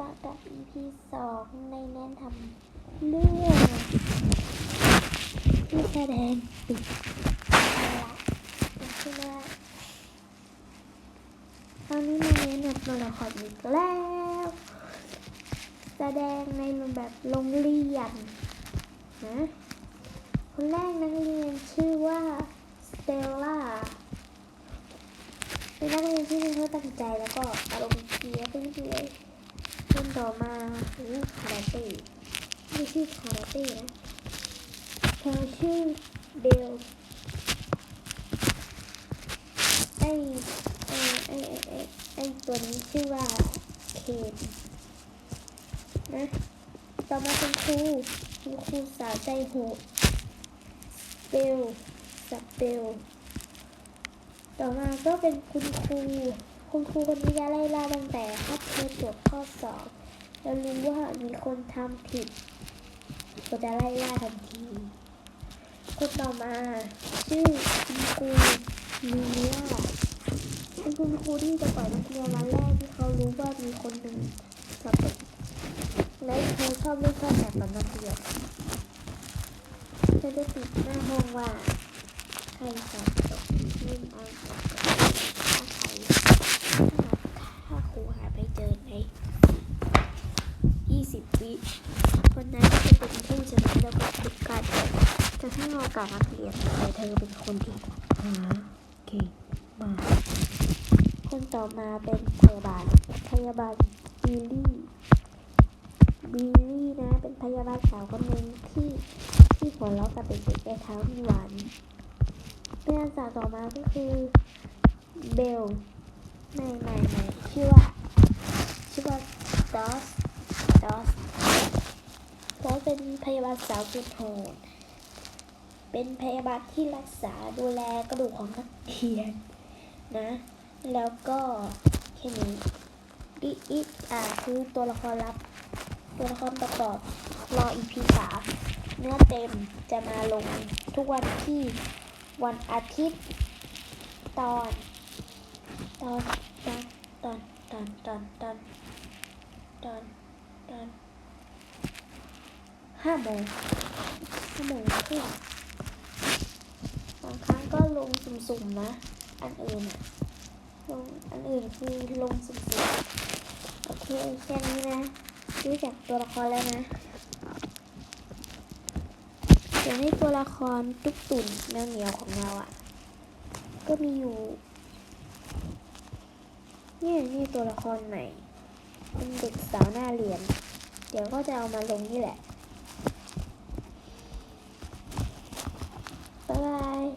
มากับ EP สองในแนะนำเรื่องที่แสดงปิดละเป็นที่ว่าคราวนี้มาแนะนำตัวละครอีกแล้ว แสดงในรูปแบบโรงเรียนนะคนแรกนักเรียนชื่อว่าสเตลล่าเป็นนักเรียนที่มีเพื่อตั้งใจแล้วก็อารมณ์เสียไปเรื่อย คนต่อมาอู้คาราเต้ไม่ชื่อคาราเต้นะเธอชื่อเบลไอไอไอไอไอไอตัวนี้ชื่อว่าเคนนะต่อมาเป็นครูคุณครูสาวใจโหดเบลสับเบลต่อมาก็เป็นคุณครู คุณครูคนนี้จะไล่ล่าตั้งแต่คัดเธอตรวจข้อสอบแล้วรู้ว่ามีคนทำผิดก็จะไล่ล่าทันทีคนต่อมา ชื่อคุณครูลูเนียเป็นคุณครูที่จะปล่อยนักเรียนวันแรกที่เขารู้ว่ามีคนหนึ่งสอบตกและเธอชอบเล่นซ่อนแอบกับนักเรียนเธอได้ติดหน้าห้องว่าใครสอบตกยื่เอาออกถ้าใครถ้าครูหาไปเจอใน 20วิคนนั้นจะเป็นผู้ชนะแล้วก็ทุกการจะให้โอกาสนักเรียนแต่เธอเป็นคนที่หาเก่งมากคนต่อมาเป็นพยาบาลพยาบาลบิลลี่บิลลี่นะเป็นพยาบาลสาวคนหนึ่งที่ที่หัวเราะกับเด็กๆในทั้งวันเพื่อนสาวต่อมาก็คือเบลไม่ไม่ไม่ชื่อว่าชื่อว่าดอส ดอสดอสเป็นพยาบาลสาวสุดโหดเป็นพยาบาลที่รักษาดูแลกระดูกของนักเรียนนะ แล้วก็แค่นี้อีอีอ่าคือตัวละครลับตัวละครประกอบรออีพีสามเนื้อเต็มจะมาลงทุกวันที่วันอาทิตย์ตอนตอนตอนตอนตอนตอนตอนตอนตอน ห้าโมงห้าโมงครึ่งบางครั้งก็ลงสุ่มๆนะ อันอื่นอะลงอันอื่นคือลงสุ่มๆโอเคแค่นี้นะรู้จักตัวละครแล้วนะเดี๋ยวให้ตัวละครตุ๊กตุ่นแมวเหนียวของเราอะ ก็มีอยู่เนี่ยนี่ตัวละครใหม่เป็นเด็กสาวหน้าเรียนเดี๋ยวก็จะเอามาลงนี่แหละ 拜拜。